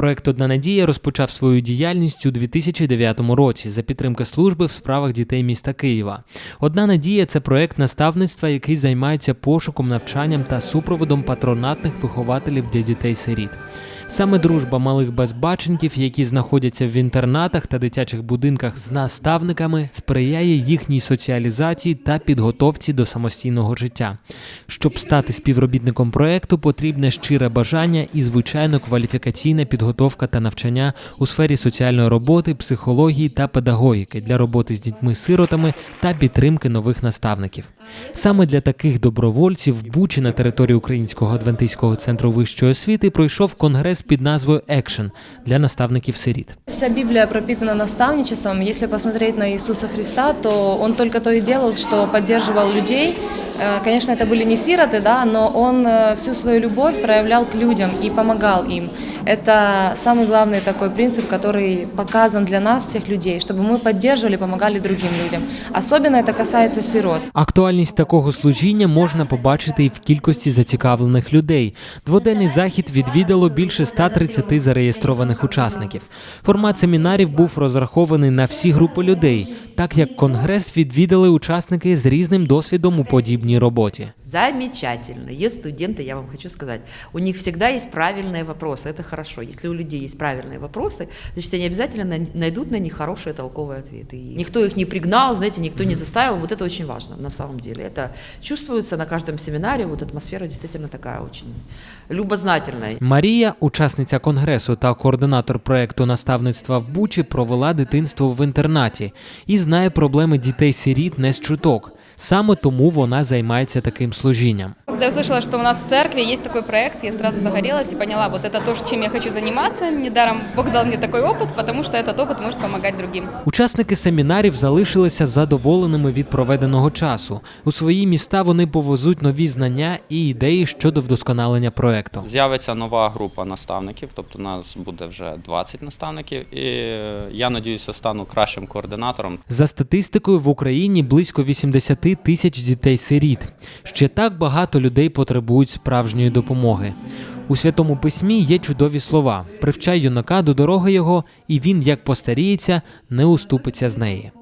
Проект Одна надія розпочав свою діяльність у 2009 році за підтримки служби в справах дітей міста Києва. Одна надія це проект наставництва, який займається пошуком, навчанням та супроводом патронатних вихователів для дітей-сиріт. Саме дружба малих безбаченьків, які знаходяться в інтернатах та дитячих будинках з наставниками, сприяє їхній соціалізації та підготовці до самостійного життя. Щоб стати співробітником проекту, потрібне щире бажання і, звичайно, кваліфікаційна підготовка та навчання у сфері соціальної роботи, психології та педагогіки для роботи з дітьми-сиротами та підтримки нових наставників. Саме для таких добровольців в Бучі на території Українського адвентистського центру вищої освіти пройшов конгрес під назвою Екшен для наставників сиріт. Вся Біблія пропитана наставничеством. Якщо посмотреть на Ісуса Христа, то Он только то і робив, що підтримував людей. Э, Конечно, это были не сироты, да, но Он э, всю свою любовь проявлял к людям и помогал им. Это самый главный такой принцип, который показан для нас, всех людей, чтобы мы поддерживали, помогали другим людям. Особенно это касается сирот. Актуальність такого служіння можна побачити і в кількості зацікавлених людей. Дводенний захід відвідало більше 130 зареєстрованих учасників. Формат семінарів був розрахований на всі групи людей, так як конгрес відвідали учасники з різним досвідом у подібній роботі. Замечательно. Есть студенты, я вам хочу сказать, у них всегда есть правильные вопросы. Это хорошо. Если у людей есть правильные вопросы, значит, они обязательно на- найдут на них хорошие толковые ответы. И никто их не пригнал, знаете, никто не заставил. Вот это очень важно на самом деле. Это чувствуется на каждом семинаре. Вот атмосфера действительно такая очень любознательная. Марія, учасниця конгресу та координатор проекту наставництва в Бучі, провела дитинство в інтернаті і знає проблеми дітей-сиріт не з чуток. Саме тому вона займається таким служінням Когда я услышала, что у нас в церкви есть такой проект, я сразу загорелась и поняла, вот это то, чем я хочу заниматься. Недаром Бог дал мне такой опыт, потому что этот опыт может помогать другим. Учасники семінарів залишилися задоволеними від проведеного часу. У свої міста вони повезуть нові знання і ідеї щодо вдосконалення проекту. З'явиться нова група наставників, тобто нас буде вже 20 наставників, і е, я надіюся, стану кращим координатором. За статистикою в Україні близько 80 тисяч дітей-сиріт. Ще так багато людей потребують справжньої допомоги. У святому письмі є чудові слова: привчай юнака до дороги його, і він, як постаріється, не уступиться з неї.